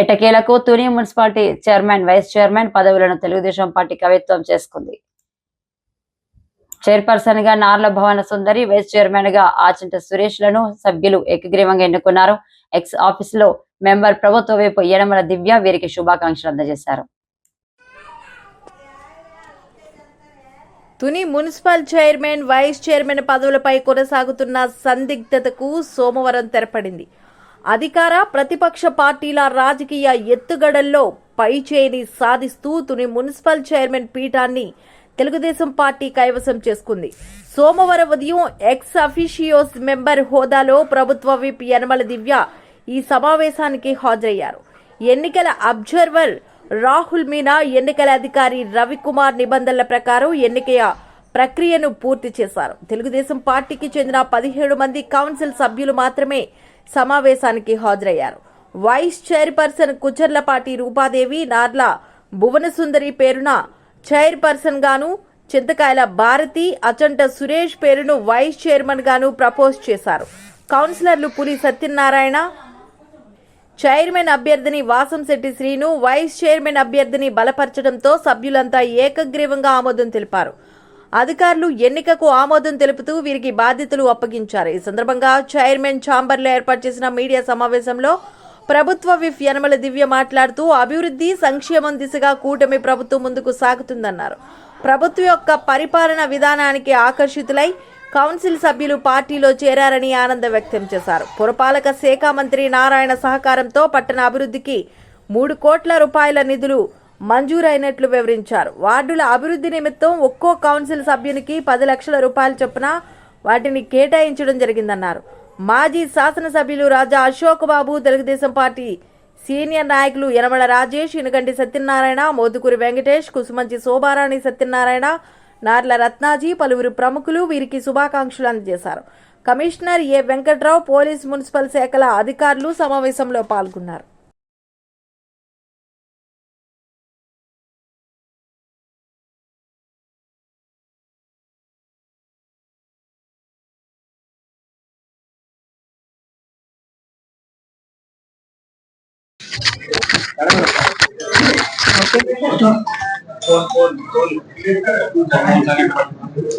ఎట్టకేలకు Tuni municipality chairman vice chairman పదవులను Telugu Desam party కవిత్వం చేసుకుంది. చైర్పర్సన్గా నార్ల భవన సుందరి వైస్ చైర్మన్గా ఆచంట సురేష్లను సభ్యులు ఏకగ్రీవంగా ఎన్నుకున్నారు. ఎక్స్ ఆఫీస్లో మెంబర్ ప్రభుత్వ వైపు యనమల దివ్య వీరికి శుభాకాంక్షలు అందజేశారు. Tuni municipal chairman vice chairman పదవులపై కొనసాగుతున్న సందిగ్ధతకు సోమవారం తెరపడింది. అధికార ప్రతిపక్ష పార్టీల రాజకీయ ఎత్తుగడల్లో పైచేయిని సాధిస్తూ తుని మున్సిపల్ చైర్మన్ పీఠాన్ని తెలుగుదేశం పార్టీ కైవసం చేసుకుంది. సోమవారం ఉదయం ఎక్స్ అఫీషియోస్ మెంబర్ హోదాలో ప్రభుత్వ విప్ యనమల దివ్య ఈ సమావేశానికి హాజరయ్యారు. ఎన్నికల అబ్జర్వర్ రాహుల్ మీనా ఎన్నికల అధికారి రవికుమార్ నిబంధనల ప్రకారం ఎన్నికల ప్రక్రియను పూర్తి చేశారు. తెలుగుదేశం పార్టీకి చెందిన పదిహేడు మంది కౌన్సిల్ సభ్యులు మాత్రమే సమావేశానికి హాజరయ్యారు. వైస్ చైర్పర్సన్ కుచర్లపాటి రూపాదేవి నార్ల భువనసుందరి పేరున చైర్పర్సన్ గాను చింతకాయల భారతి అచంట సురేష్ పేరును వైస్ చైర్మన్ గాను ప్రపోజ్ చేశారు. కౌన్సిలర్లు పులి సత్యనారాయణ చైర్మన్ అభ్యర్థిని వాసంశెట్టి శ్రీను వైస్ చైర్మన్ అభ్యర్థిని బలపరచడంతో సభ్యులంతా ఏకగ్రీవంగా ఆమోదం తెలిపారు. అధికారులు ఎన్నికకు ఆమోదం తెలుపుతూ వీరికి బాధ్యతలు అప్పగించారు. ఈ సందర్భంగా చైర్మన్ ఛాంబర్లో ఏర్పాటు చేసిన మీడియా సమావేశంలో ప్రభుత్వ విఫ్ యనమల దివ్య మాట్లాడుతూ అభివృద్ధి సంక్షేమం దిశగా కూటమి ప్రభుత్వం ముందుకు సాగుతుందన్నారు. ప్రభుత్వం యొక్క పరిపాలన విధానానికి ఆకర్షితులై కౌన్సిల్ సభ్యులు పార్టీలో చేరారని ఆనందం వ్యక్తం చేశారు. పురపాలక శాఖ మంత్రి నారాయణ సహకారంతో పట్టణ అభివృద్ధికి మూడు కోట్ల రూపాయల నిధులు మంజూరైనట్లు వివరించారు. వార్డుల అభివృద్ధి నిమిత్తం ఒక్కో కౌన్సిల్ సభ్యునికి పది లక్షల రూపాయల చొప్పున వాటిని కేటాయించడం జరిగిందన్నారు. మాజీ శాసనసభ్యులు రాజా అశోక్ బాబు తెలుగుదేశం పార్టీ సీనియర్ నాయకులు యనమల రాజేష్ ఇనుగంటి సత్యనారాయణ మోదుకూరి వెంకటేష్ కుసుమంచి శోభారాణి సత్యనారాయణ నార్ల రత్నాజీ పలువురు ప్రముఖులు వీరికి శుభాకాంక్షలు అందజేశారు. Commissioner A Venkatrao police municipal శాఖల అధికారులు సమావేశంలో పాల్గొన్నారు.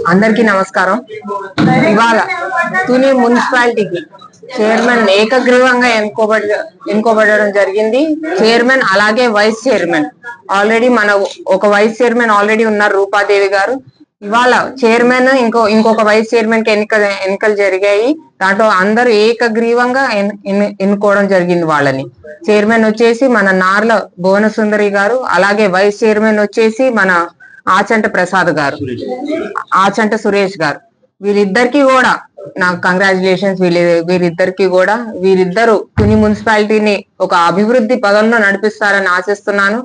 అందరికీ నమస్కారం. ఇవాళ తుని మున్సిపాలిటీకి చైర్మన్ ఏకగ్రీవంగా ఎన్నుకోబడి ఎన్నుకోబడడం జరిగింది. చైర్మన్ అలాగే వైస్ చైర్మన్. ఆల్రెడీ మన ఒక వైస్ చైర్మన్ ఆల్రెడీ ఉన్నారు రూపాదేవి గారు. ఇవాళ చైర్మన్ ఇంకో ఇంకొక వైస్ చైర్మన్కి ఎన్నిక ఎన్నికలు జరిగాయి. దాంట్లో అందరూ ఏకగ్రీవంగా ఎన్నుకోవడం జరిగింది వాళ్ళని. చైర్మన్ వచ్చేసి మన నార్ల భువనసుందరి గారు అలాగే వైస్ చైర్మన్ వచ్చేసి మన ఆచంట ప్రసాద్ గారు ఆచంట సురేష్ గారు. వీరిద్దరికి కూడా నాకు కంగ్రాచులేషన్స్ వీళ్ళ వీరిద్దరికి కూడా వీరిద్దరు తుని మున్సిపాలిటీని ఒక అభివృద్ధి పదంలో నడిపిస్తారని ఆశిస్తున్నాను.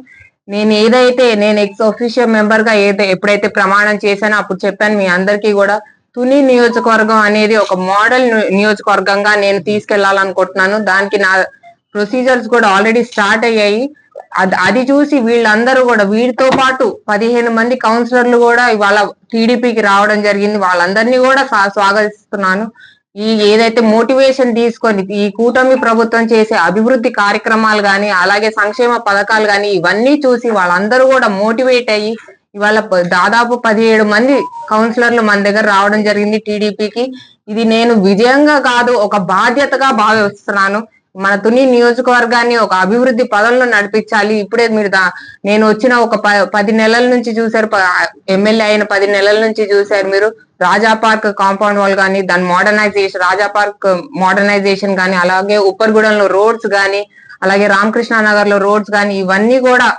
నేను ఏదైతే నేను ఎక్స్ ఒఫీషియల్ మెంబర్గా ఏదైతే ఎప్పుడైతే ప్రమాణం చేశానో అప్పుడు చెప్పాను మీ అందరికీ కూడా తుని నియోజకవర్గం అనేది ఒక మోడల్ నియోజకవర్గంగా నేను తీసుకెళ్ళాలనుకుంటున్నాను. దానికి నా ప్రొసీజర్స్ కూడా ఆల్రెడీ స్టార్ట్ అయ్యాయి. అది అది చూసి వీళ్ళందరూ కూడా వీరితో పాటు పదిహేను మంది కౌన్సిలర్లు కూడా ఇవాళ టీడీపీకి రావడం జరిగింది. వాళ్ళందరినీ కూడా స్వాగతిస్తున్నాను. ఈ ఏదైతే మోటివేషన్ తీసుకొని ఈ కూటమి ప్రభుత్వం చేసే అభివృద్ధి కార్యక్రమాలు కానీ అలాగే సంక్షేమ పథకాలు కానీ ఇవన్నీ చూసి వాళ్ళందరూ కూడా మోటివేట్ అయ్యి ఇవాళ ప- దాదాపు పదిహేడు మంది కౌన్సిలర్లు మన దగ్గర రావడం జరిగింది టీడీపీకి. ఇది నేను విజయంగా కాదు ఒక బాధ్యతగా భావిస్తున్నాను. మన తుని నియోజకవర్గాన్ని ఒక అభివృద్ధి పదంలో నడిపించాలి. ఇప్పుడే మీరు దా- నేను వచ్చిన ఒక ప- పది నెలల నుంచి చూసారు ఎమ్మెల్యే అయిన పది నెలల నుంచి చూసారు మీరు. రాజా పార్క్ కాంపౌండ్ వాల్ కానీ దాని మోడర్నైజేషన్ రాజా పార్క్ మోడర్నైజేషన్ కానీ అలాగే ఉప్పర్గూడెంలో రోడ్స్ కానీ అలాగే రామకృష్ణ నగర్లో రోడ్స్ కానీ ఇవన్నీ కూడా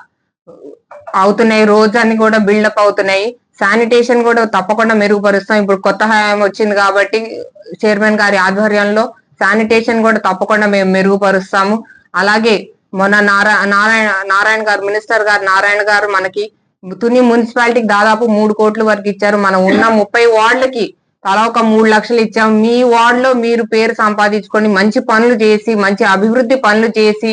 అవుతున్నాయి. రోడ్స్ అన్ని కూడా బిల్డప్ అవుతున్నాయి. శానిటేషన్ కూడా తప్పకుండా మెరుగుపరుస్తాం. ఇప్పుడు కొత్త హయాం వచ్చింది కాబట్టి చైర్మన్ గారి ఆధ్వర్యంలో శానిటేషన్ కూడా తప్పకుండా మేము మెరుగుపరుస్తాము. అలాగే మొన్న నారా నారాయణ నారాయణ గారు మినిస్టర్ గారు నారాయణ గారు మనకి తుని మున్సిపాలిటీకి దాదాపు మూడు కోట్ల వరకు ఇచ్చారు. మనం ఉన్న ముప్పై వార్డులకి తలా ఒక మూడు లక్షలు ఇచ్చాం. మీ వార్డ్లో మీరు పేరు సంపాదించుకొని మంచి పనులు చేసి మంచి అభివృద్ధి పనులు చేసి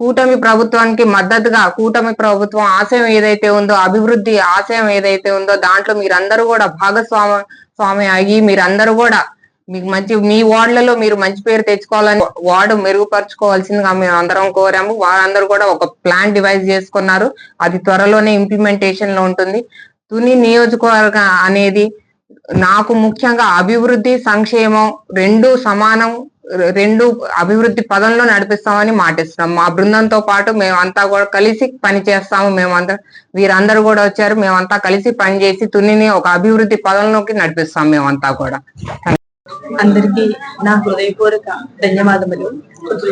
కూటమి ప్రభుత్వానికి మద్దతుగా కూటమి ప్రభుత్వం ఆశయం ఏదైతే ఉందో అభివృద్ధి ఆశయం ఏదైతే ఉందో దాంట్లో మీరందరూ కూడా భాగస్వామ స్వామి అయ్యి మీరందరూ కూడా మీకు మంచి మీ వార్డులలో మీరు మంచి పేరు తెచ్చుకోవాలని వార్డు మెరుగుపరచుకోవాల్సిందిగా మేము అందరం కోరాము. వారందరూ కూడా ఒక ప్లాన్ డివైజ్ చేసుకున్నారు. అది త్వరలోనే ఇంప్లిమెంటేషన్లో ఉంటుంది. తుని నియోజకవర్గం అనేది నాకు ముఖ్యంగా అభివృద్ధి సంక్షేమం రెండు సమానం రెండు అభివృద్ధి పదంలో నడిపిస్తామని మాటిస్తున్నాం. మా బృందంతో పాటు మేమంతా కూడా కలిసి పని చేస్తాము. మేమంతా వీరందరూ కూడా వచ్చారు. మేమంతా కలిసి పనిచేసి తునిని ఒక అభివృద్ధి పదంలోకి నడిపిస్తాం మేమంతా కూడా. అందరికీ నా హృదయపూర్వక ధన్యవాదములు.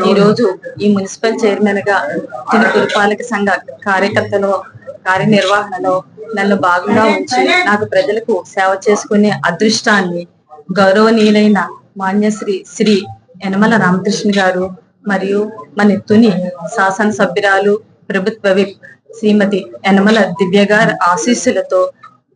ఈ రోజు ఈ మున్సిపల్ చైర్మన్గా తిని పురపాలక సంఘ కార్యకర్తలో కార్యనిర్వహణలో నన్ను భాగంగా ఉంచి నాకు ప్రజలకు సేవ చేసుకునే అదృష్టాన్ని గౌరవనీయులైన మాన్యశ్రీ శ్రీ యనమల రామకృష్ణ గారు మరియు మన తుని శాసనసభ్యురాలు ప్రభుత్వ విప్ శ్రీమతి యనమల దివ్య గారి ఆశీస్సులతో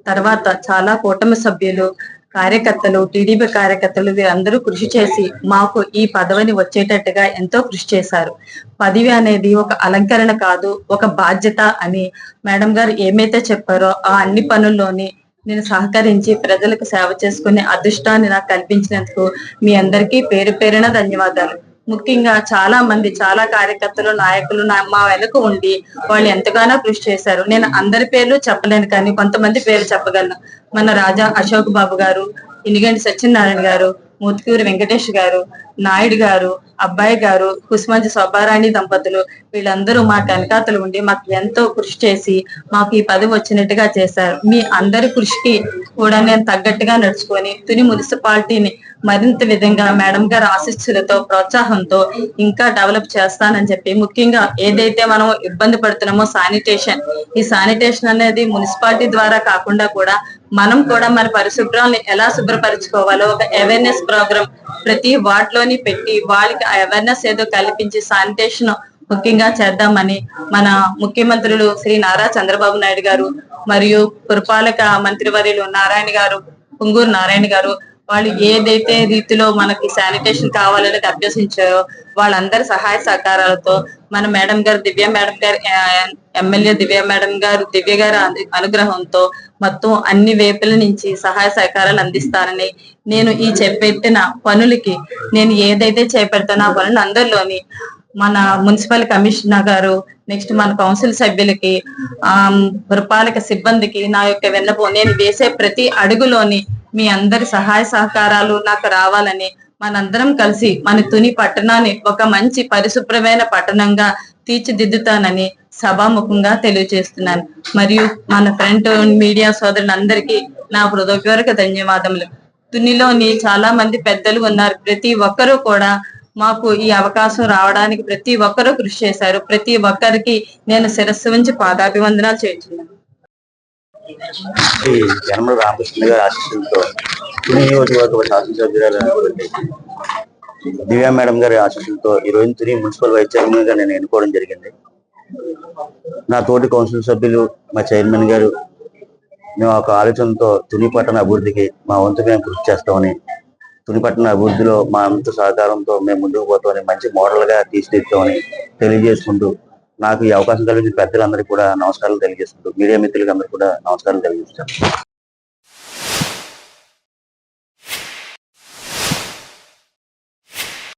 తర్వాత చాలా కూటమి సభ్యులు కార్యకర్తలు టీడీపీ కార్యకర్తలు వీరందరూ కృషి చేసి మాకు ఈ పదవిని వచ్చేటట్టుగా ఎంతో కృషి చేశారు. పదవి అనేది ఒక అలంకరణ కాదు ఒక బాధ్యత అని మేడం గారు ఏమైతే చెప్పారో ఆ అన్ని పనుల్లోని నేను సహకరించి ప్రజలకు సేవ చేసుకునే అదృష్టాన్ని నాకు కల్పించినందుకు మీ అందరికీ పేరు పేరున ధన్యవాదాలు. ముఖ్యంగా చాలా మంది చాలా కార్యకర్తలు నాయకులు మా వెనుక ఉండి వాళ్ళు ఎంతగానో కృషి చేశారు. నేను అందరి పేర్లు చెప్పలేను కానీ కొంతమంది పేర్లు చెప్పగలను. మన రాజా అశోక్ బాబు గారు ఇనిగంటి సత్యనారాయణ గారు మూతుకూరి వెంకటేష్ గారు నాయుడు గారు అబ్బాయి గారు కుసుమంజి సుబ్బారాణి దంపతులు వీళ్ళందరూ మా వెనకాతలు ఉండి మాకు ఎంతో కృషి చేసి మాకు ఈ పదవి వచ్చినట్టుగా చేశారు. మీ అందరి కృషికి కూడా నేను తగ్గట్టుగా నడుచుకొని తుని మున్సిపాలిటీని మరింత విధంగా మేడం గారి ఆశీస్సులతో ప్రోత్సాహంతో ఇంకా డెవలప్ చేస్తానని చెప్పి ముఖ్యంగా ఏదైతే మనం ఇబ్బంది పడుతున్నామో శానిటేషన్ ఈ శానిటేషన్ అనేది మున్సిపాలిటీ ద్వారా కాకుండా కూడా మనం కూడా మన పరిశుభ్రాన్ని ఎలా శుభ్రపరచుకోవాలో ఒక అవేర్నెస్ ప్రోగ్రామ్ ప్రతి వార్డ్ లోని పెట్టి వాళ్ళకి అవేర్నెస్ ఏదో కల్పించి శానిటేషన్ ముఖ్యంగా చేద్దామని మన ముఖ్యమంత్రులు శ్రీ నారా చంద్రబాబు నాయుడు గారు మరియు పురపాలక మంత్రివర్యులు నారాయణ గారు పొంగూరు నారాయణ గారు వాళ్ళు ఏదైతే రీతిలో మనకి శానిటేషన్ కావాలనేది అభ్యసించారో వాళ్ళందరి సహాయ సహకారాలతో మన మేడం గారు దివ్య మేడం గారు ఎమ్మెల్యే దివ్య మేడం గారు దివ్య గారి అనుగ్రహంతో మొత్తం అన్ని వైపుల నుంచి సహాయ సహకారాలు అందిస్తారని నేను ఈ చెప్పెట్టిన పనులకి నేను ఏదైతే చేపెడతానో ఆ పనులు అందరిలోని మన మున్సిపల్ కమిషనర్ గారు నెక్స్ట్ మన కౌన్సిల్ సభ్యులకి ఆ పురపాలక సిబ్బందికి నా యొక్క విన్నపం నేను వేసే ప్రతి అడుగులోని మీ అందరి సహాయ సహకారాలు నాకు రావాలని మనందరం కలిసి మన తుని పట్టణాన్ని ఒక మంచి పరిశుభ్రమైన పట్టణంగా తీర్చిదిద్దుతానని సభాముఖంగా తెలియజేస్తున్నాను. మరియు మన ఫ్రంట్ మీడియా సోదరులందరికీ నా హృదయపూర్వక ధన్యవాదములు. తునిలోని చాలా మంది పెద్దలు ఉన్నారు. ప్రతి ఒక్కరూ కూడా మాకు ఈ అవకాశం రావడానికి ప్రతి ఒక్కరూ కృషి చేశారు. ప్రతి ఒక్కరికి నేను శిరస్సు ఉంచి పాదాభివందనాలు చేస్తున్నాను. రామకృష్ణ గారి ఆశీస్సులతో నియోజకవర్గ దివ్యా మేడం గారి ఆశీస్సులతో ఈ రోజు తుని మున్సిపల్ వైస్ చైర్మన్గా నేను ఎన్నుకోవడం జరిగింది. నా తోటి కౌన్సిల్ సభ్యులు మా చైర్మన్ గారు మేము ఒక ఆలోచనతో తుని పట్టణ అభివృద్ధికి మా వంతు మేము కృషి చేస్తామని తుని పట్టణ అభివృద్ధిలో మా అంత సహకారంతో మేము ముందుకు పోతామని మంచి మోడల్గా తీర్చిదిద్దామని తెలియజేసుకుంటూ నాకు ఈ అవకాశం కలిగిన పెద్దలందరికీ కూడా నమస్కారాలు తెలియజేసుకుంటూ మీడియా మిత్రులకి అందరికీ కూడా నమస్కారాలు తెలియజేస్తాను